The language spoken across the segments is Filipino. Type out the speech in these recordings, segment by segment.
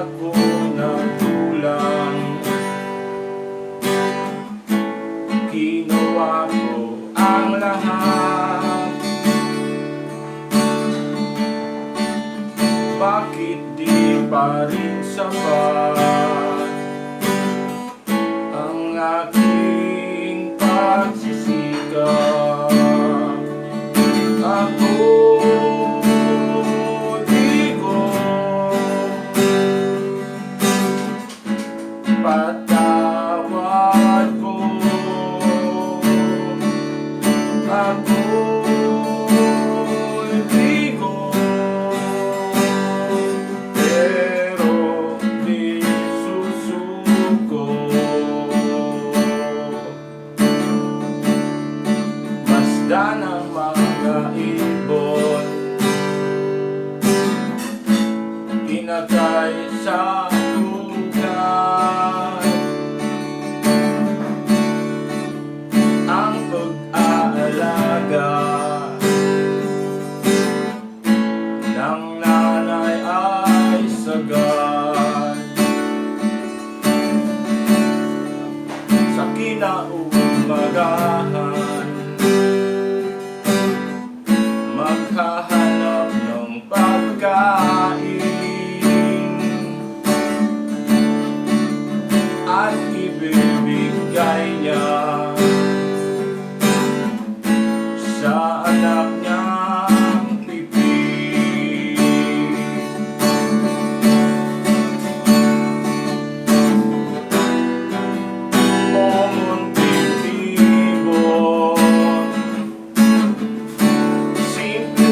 ako nagkulang. Ginawa ko ang lahat. Bakit di pa rin sapat Ang aking Masda ng mga ibon. Pinatay sa ugat Ang pag-aalaga ng nanay ay sagad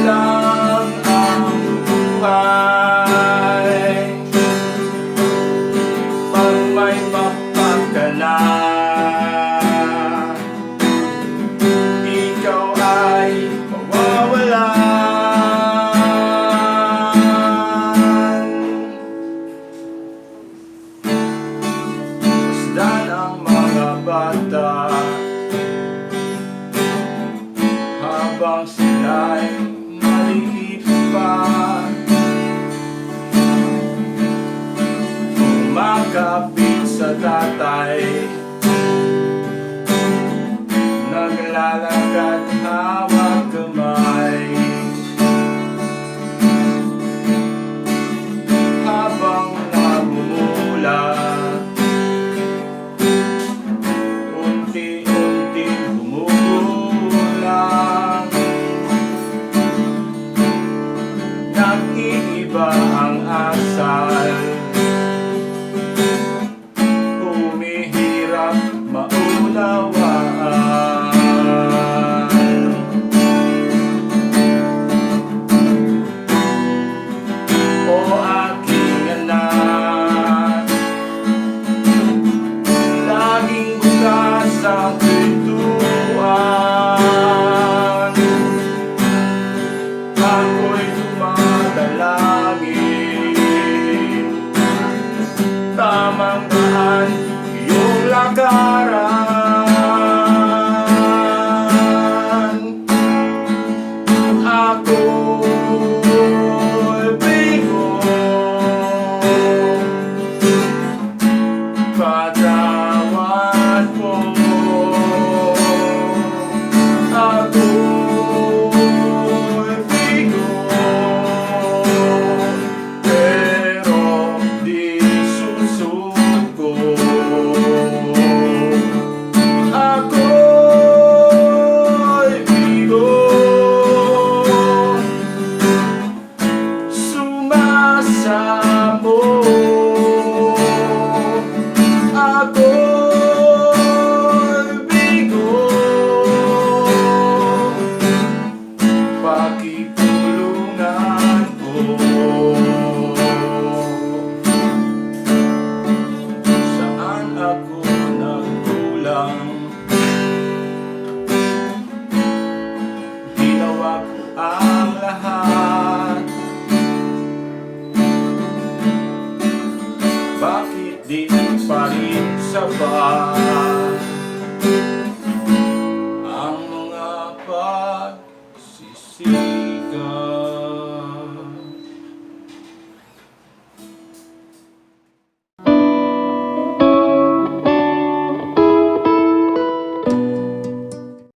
lang ang buhay Pag may pakpak ka na Ikaw ay mawawalan Masdan ang mga final. Tamang daan iyong lakaran Pakitulungan ko. Saan ako nagkulang? Ginawa ko lahat. Bakit di pa rin sapat